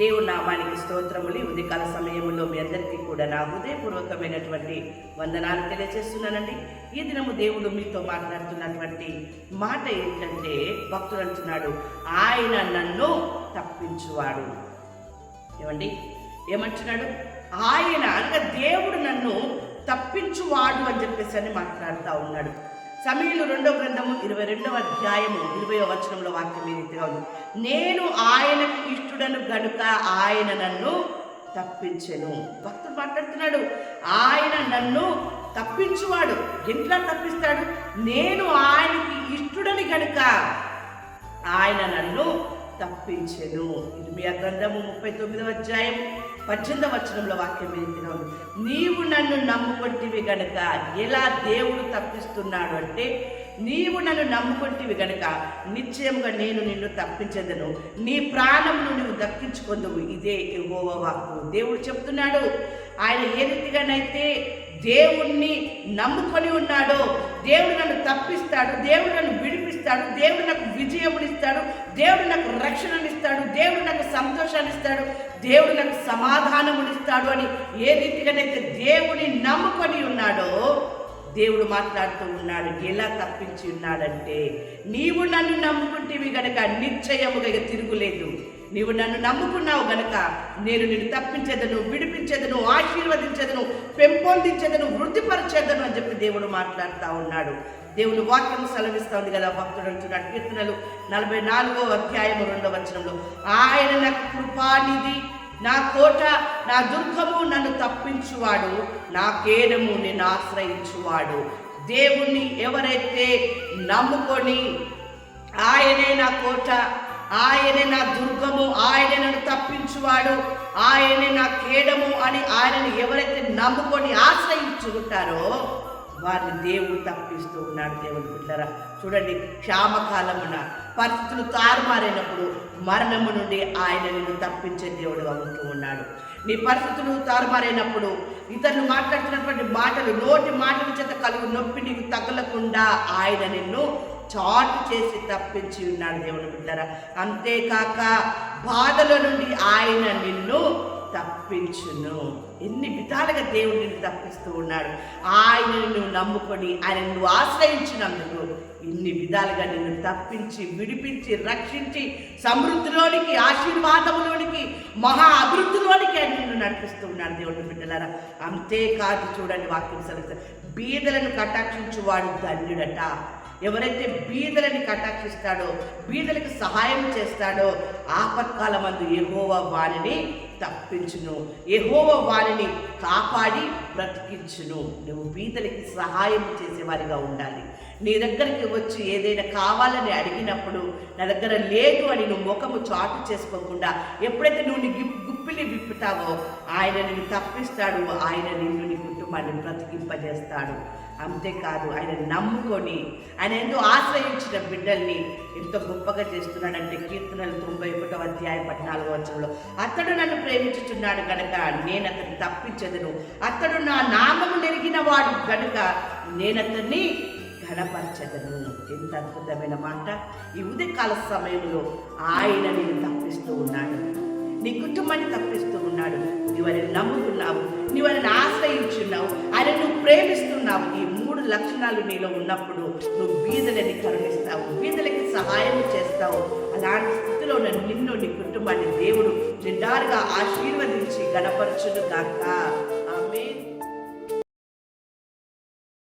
దేవుడు నామానికి స్తోత్రములు. ఈ ఉదయకాల సమయంలో మీ అందరికీ కూడా నా హృదయపూర్వకమైనటువంటి వందనాలు తెలియజేస్తున్నానండి. ఈ దినము దేవుడు మీతో మాట్లాడుతున్నటువంటి మాట ఏంటంటే భక్తుడు అంటున్నాడు ఆయన నన్ను తప్పించువాడు. ఏమండి? ఏమంటున్నాడు? ఆయన అనగా దేవుడు నన్ను తప్పించువాడు అని చెప్పేసి అని మాట్లాడుతూ ఉన్నాడు. సమీలు రెండో గ్రంథము ఇరవై రెండవ అధ్యాయము ఇరవై వచనంలో వాక్యం ఏ రీతిగా ఉంది. నేను ఆయనకు ఇష్టడను గనుక ఆయన నన్ను తప్పించెను. భక్తుడు మాట్లాడుతున్నాడు ఆయన నన్ను తప్పించువాడు. ఎట్లా తప్పిస్తాడు? నేను ఆయనకి ఇష్టడని గనుక ఆయన నన్ను తప్పించెను. ఇర్మియా గ్రంథము ముప్పై తొమ్మిదవ అధ్యాయం పద్దెనిమిదవ వచనంలో వాక్యం ఏంటిగా నీవు నన్ను నమ్ముకొంటివి గనక ఎలా దేవుడు తప్పిస్తున్నాడు అంటే నీవు నన్ను నమ్ముకుంటివి గనక నిశ్చయముగా నేను నిన్ను తప్పించదను. నీ ప్రాణమును నువ్వు దక్కించుకుందువు. ఇదే యెహోవా వాక్కు. దేవుడు చెప్తున్నాడు ఆయన ఏ రీతిగానైతే దేవుణ్ణి నమ్ముకొని ఉన్నాడో దేవుడు నన్ను తప్పిస్తాడు దేవుడు నన్ను ఇస్తాడు. దేవుడు నాకు విజయమునిస్తాడు. దేవుడు నాకు రక్షణనిస్తాడు. దేవుడు నాకు సంతోషాన్ని ఇస్తాడు దేవుడు నాకు సమాధానమునిస్తాడు అని ఏ రీతిగానైతే దేవుని నమ్ముకొని ఉన్నాడో దేవుడు మాట్లాడుతూ ఉన్నాడు. ఎలా తప్పించి ఉన్నాడంటే నీవు నన్ను నమ్ముకుంటేవి గనక నిశ్చయముగా ఇక తిరుగులేదు. నీవు నన్ను నమ్ముకున్నావు గనక నేను నిన్ను తప్పించేదను విడిపించేదను ఆశీర్వదించేదను పెంపొందించేదను వృద్ధిపరిచేదను అని చెప్పి దేవుడు మాట్లాడుతూ ఉన్నాడు. దేవుని వాక్యం సెలవిస్తోంది కదా భక్తుడు అంటున్నాడు. కీర్తనలు నలభై నాలుగో అధ్యాయము రెండవ వచనంలో ఆయన నాకు కృపానిధి నా కోట నా దుర్గము నన్ను తప్పించువాడు నా కేడము నేను ఆశ్రయించువాడు. దేవుణ్ణి ఎవరైతే నమ్ముకొని ఆయనే నా కోట ఆయనే నా దుర్గము ఆయనే నన్ను తప్పించువాడు ఆయనే నా కేడము అని ఆయనను ఎవరైతే నమ్ముకొని ఆశ్రయించుకుంటారో వారిని దేవుడు తప్పిస్తూ ఉన్నాడు దేవుడు బిడ్డరా. చూడండి క్షామకాలమున పరిస్థితులు తారుమారైనప్పుడు మరణము నుండి ఆయన నిన్ను తప్పించే దేవుడుగా ఉంటూ ఉన్నాడు. నీ పరిస్థితులు తారుమారైనప్పుడు ఇతరులు మాట్లాడుతున్నటువంటి మాటలు నోటి మాటల చేత కలుగు నొప్పి నీకు తగలకుండా ఆయన నిన్ను చాటు చేసి తప్పించి ఉన్నాడు దేవుడు బిడ్డరా. అంతేకాక బాధల నుండి ఆయన నిన్ను తప్పించును. ఎన్ని విధాలుగా దేవుడు నిన్ను తప్పిస్తూ ఉన్నాడు. ఆయన నువ్వు నమ్ముకొని ఆయన నువ్వు ఆశ్రయించినందుకు ఇన్ని విధాలుగా నిన్ను తప్పించి విడిపించి రక్షించి సమృద్ధిలోనికి ఆశీర్వాదములోనికి మహా అభివృద్ధిలోనికి ఆయన నిన్ను నడిపిస్తూ ఉన్నాడు దేవుడు బిడ్డలారా. అంతేకాదు చూడండి వాక్యం సెలవు బీదలను కటాక్షించువాడు ధన్యుడట. ఎవరైతే బీదలని కటాక్షిస్తాడో బీదలకు సహాయం చేస్తాడో ఆపత్కాల మందు ఎహోవ వాణిని తప్పించును. ఎహోవ వారిని కాపాడి బ్రతికించును. నువ్వు బీదలకి సహాయం చేసేవారిగా ఉండాలి. నీ దగ్గరికి వచ్చి ఏదైనా కావాలని అడిగినప్పుడు నా దగ్గర లేదు అని నువ్వు ముఖము చాటు చేసుకోకుండా ఎప్పుడైతే నువ్వు నీ గిప్ గుప్పిలి విప్పుతావో ఆయన నిన్ను తప్పిస్తాడు. ఆయన నిన్ను నీ కుటుంబాన్ని బ్రతికింపజేస్తాడు. అంతేకాదు ఆయన నమ్ముకొని ఆయన ఎంతో ఆశ్రయించిన బిడ్డల్ని ఎంతో గొప్పగా చేస్తున్నాడంటే కీర్తనలు తొంభై ఒకటో అధ్యాయం పద్నాలుగో వచ్చంలో అతడు నన్ను ప్రేమించుచున్నాడు కనుక నేను అతను తప్పించే తప్పించదును అతడు నా నామము నెరిగిన వాడు కనుక నేను అతన్ని ఘనపరచదను. ఎంత అద్భుతమైన మాట. ఈ ఉదయకాల సమయంలో ఆయన నేను తప్పిస్తూ ఉన్నాడు. నీ కుటుంబాన్ని తప్పిస్తూ ఉన్నాడు. నీవని నమ్ముతున్నావు. నీవని ఆశ్రయించున్నావు. ఆయన నువ్వు ప్రేమిస్తున్నావు. ఈ మూడు లక్షణాలు నీలో ఉన్నప్పుడు నువ్వు బీదలని కరుణిస్తావు. బీదలకి సహాయం చేస్తావు. అలాంటి స్థితిలో ఉన్న నిన్ను నీ కుటుంబాన్ని దేవుడు ఆశీర్వదించి గణపరచును గాక.